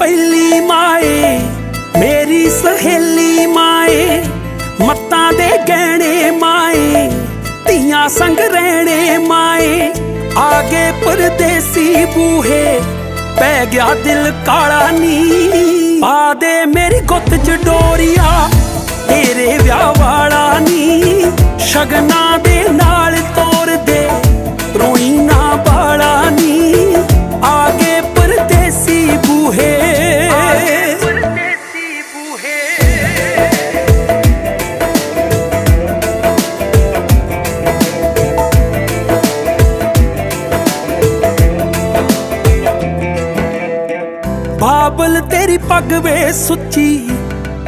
ਪਹਿਲੀ ਮਾਏ, ਮੇਰੀ ਸਹੇਲੀ ਮਾਏ, ਮੱਤਾਂ ਦੇ ਗਹਿਣੇ ਮਾਏ, ਧੀਆਂ ਸੰਗ ਰਹਿਣੇ ਮਾਏ। ਆਗੇ ਪਰਦੇਸੀ ਬੂਹੇ, ਪੈ ਗਿਆ ਦਿਲ ਕਾਲਾ ਨੀ ਪਾ ਦੇ ਮੇਰੀ ਗੁੱਤ ਚ ਡੋਰੀਆ, ਤੇਰੇ ਵਿਆਹ ਵਾਲਾ ਨੀ ਸ਼ਗਨਾ ਬਾਬਲ ਤੇਰੀ ਪੱਗ ਵੇ ਸੁੱਚੀ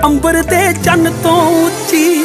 ਅੰਬਰ ਤੇ ਚੰਨ ਤੋਂ ਉੱਚੀ।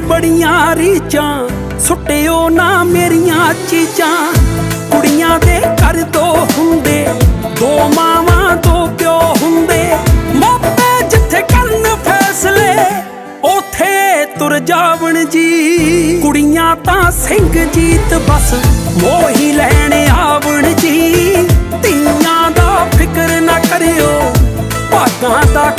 ਬੜੀਆਂ ਰੀਚਾਂ ਸੁੱਟਿਓ ਨਾ ਮੇਰੀਆਂ ਚੀਜ਼ਾਂ। ਕੁੜੀਆਂ ਦੇ ਘਰ ਦੋ ਹੁੰਦੇ, ਦੋ ਮਾਵਾਂ, ਦੋ ਪਿਓ ਹੁੰਦੇ। ਮਾਪੇ ਜਿੱਥੇ ਕਰਨ ਫੈਸਲੇ, ਉਥੇ ਤੁਰ ਜਾਵਣ ਜੀ। ਕੁੜੀਆਂ ਤਾਂ ਸਿੰਘ ਜੀਤ ਬਸ, ਮੋਹੀ ਲੈਣ ਆਵਣ ਜੀ। ਤੀਆਂ ਦਾ ਫਿਕਰ ਨਾ ਕਰਿਓ, ਭਾਗਾਂ ਦਾ